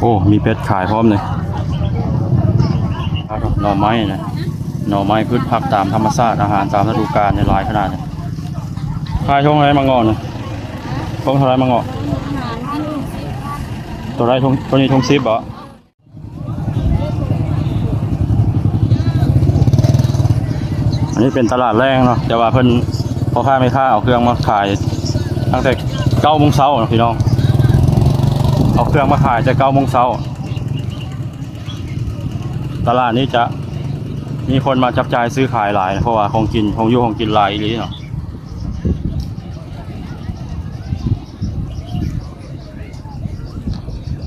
โอ้ มีเป็ดขายพร้อมเลยหน่อไม้นะหน่อไม้พืชผักตามธรรมชาติอาหารตามฤดูกาลในหลายขนาดเนี่ยขายช่องไรมางอนะช่องเท่าไรมางอตัวไรทงตัวนี้ทงซิปเหรออันนี้เป็นตลาดแรงเนาะแต่ว่าเพิ่นพ่อค้าไม่ค้าเอาเครื่องมาขายตั้งแต่เก้าโมงเช้าเนาะพี่น้อง เอาเครื่องมาขายแต่เก้าโมงเช้า ตลาดนี้จะมีคนมาจับจ่ายซื้อขายหลายนะเพราะว่าของกินของอยู่ของกินหลายอีหลีเนาะ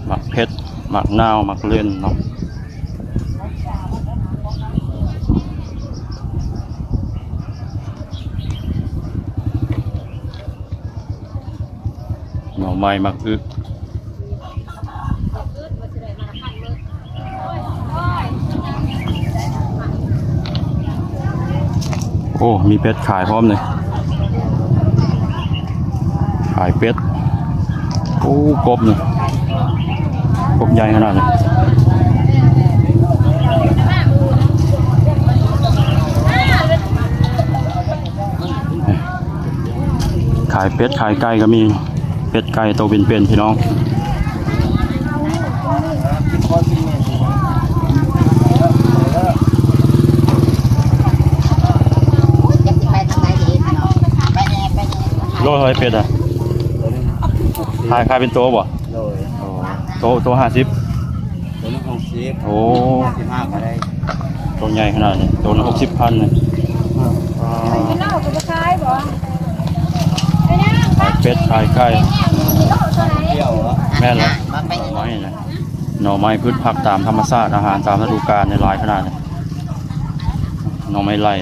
หมักเพชรหมักนาวหมักเล่นเนาะหน่อไม้หมักอึ โอ้ มีเป็ดขายพร้อมเลย ขายเป็ด โอ้กบเนี่ยกบใหญ่ขนาดเลยขายเป็ดขายไก่ก็มี เป็ดไก่โตวเป็นๆพี่น้อง จะสิไปทางไหนดีพี่น้องไปแน่ไปแน่ โลเท่าไหรเป็ดอะขายขายเป็นโตวบ่โดยโอ้โตโตห้าสิบตัวนี้ของซีฟโอ้สิบห้าก็ได้ตัวใหญ่ขนาดนี้ตัวละหกสิบพันเลยกินเหล้าก็จะคายบ่ไปย่างขายเป็ดขายไก่กินเหล้าเท่าไหร่เที่ยวเหรอแม่นเหรอมาไปหน่อไม้นะหน่อไม้พืชผักตามธรรมชาติอาหารตามฤดูกาลในหลายขนาดเลยหน่อไม้ไล่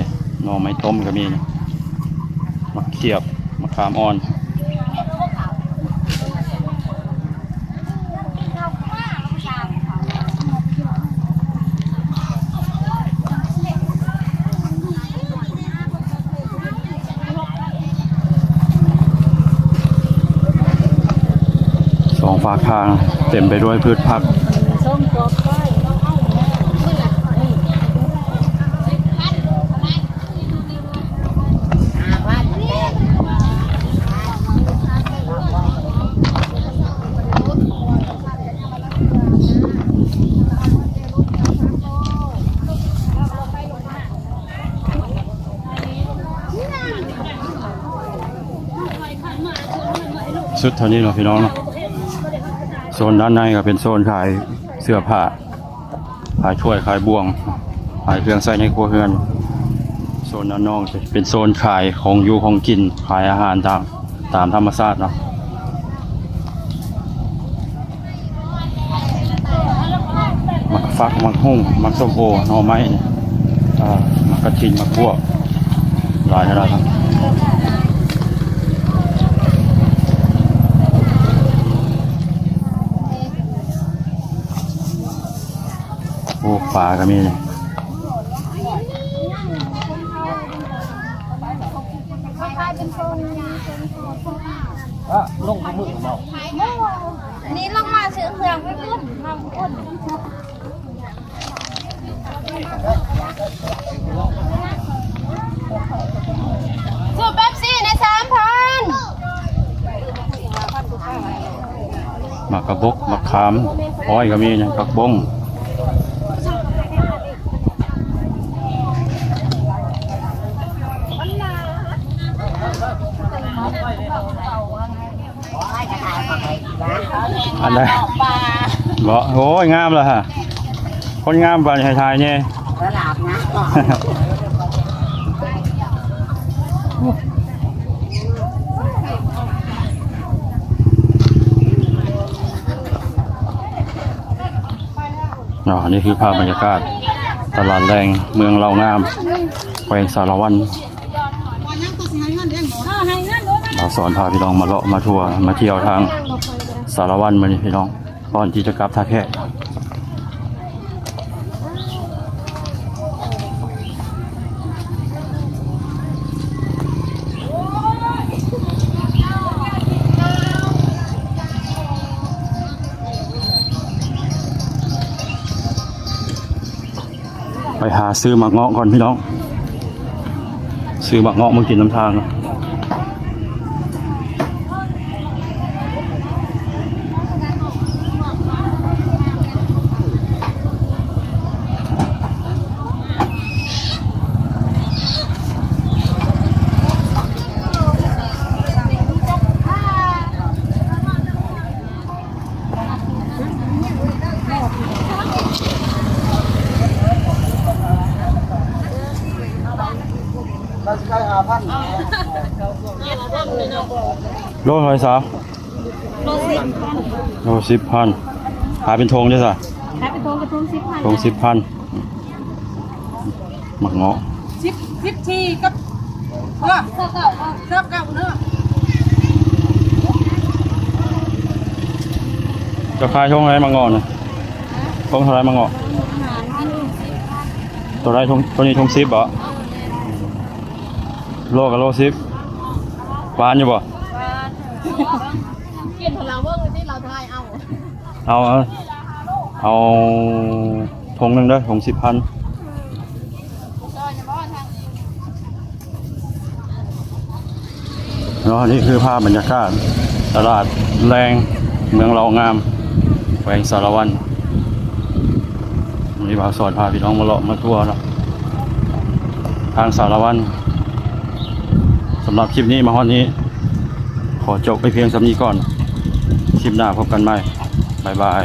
หน่อไม้ต้มก็มีนะมะเขียบ มะขามอ่อน สองฝากทางเต็มไปด้วยพืชผัก ส้มกรอบก้อย อาว่าแม่ สุดเท่านี้เนาะพี่น้องเนาะโซนด้านในก็เป็นโซนขายเสื้อผ้าขายถ้วยขายบ่วงขายเครื่องใช้ในครัวเรือนโซนด้านนอกเป็นโซนขายของอยู่ของกินขายอาหารตามตามธรรมชาติเนาะมักฟักมักหุ่งมักส้มโอหน่อไม้เนี่ยมักกระถินมักพวกหลายขนาดครับ ปลาก็มีเนี่ยอะลงมือบอกนี่ลงมาซื้อเครื่องไปขึ้นทำอ้นสูบเป๊ปซี่ในสามพันมักระบกมักขามอ้อยก็มีเนี่ยผักบง ให้กระต่ายมาให้นะ อันใดปลาบ่โอ้ยงามแล้วฮะคนงามปลาไทยไทยเนี่ยตลาดนะก็อ๋อนี่คือภาพบรรยากาศตลาดแรงเมืองเรางามแขวงสารวันเราสอนพาพี่น้องมาเลาะมาทัวร์มาเที่ยวทาง สารวันมานี่พี่น้องก่อนที่จะกลับท่าแค่ไปหาซื้อหมักเงาะก่อนพี่น้อง ซื้อหมักเงาะมากินน้ำทาง เนาะใช่อาพันโลเท่าไหร่สาวโลสิบโลสิบพันขายเป็นทงด้วยสะขายเป็นทงกระทงสิบพันทงสิบพันหมักเงาะสิบสิบทีกับเออเก้าเก้าเก้าเก้าเนอะจะขายทงอะไรหมักเงาะนะทงเท่าไหรหมักเงาะอาหารอันนี้ตัวไรทงตัวนี้ทงสิบเหรอ โลกับโลสิบหวานอยู่บ่เปลี่ยนของเราเบิ่งที่เราทายเอาเอา เอา เอาทงหนึ่งเด้อทงสิบพันเนาะนี่คือภาพบรรยากาศตลาดแรงเมืองเรางามแขวงสารวันวันนี้บ่าวสอนพาพี่น้องมาเลาะมาทั่วเนาะทางสารวัน สำหรับคลิปนี้มาฮอนนี้ ขอจบไปเพียงสำนี้ก่อน คลิปหน้าพบกันใหม่ บ๊ายบาย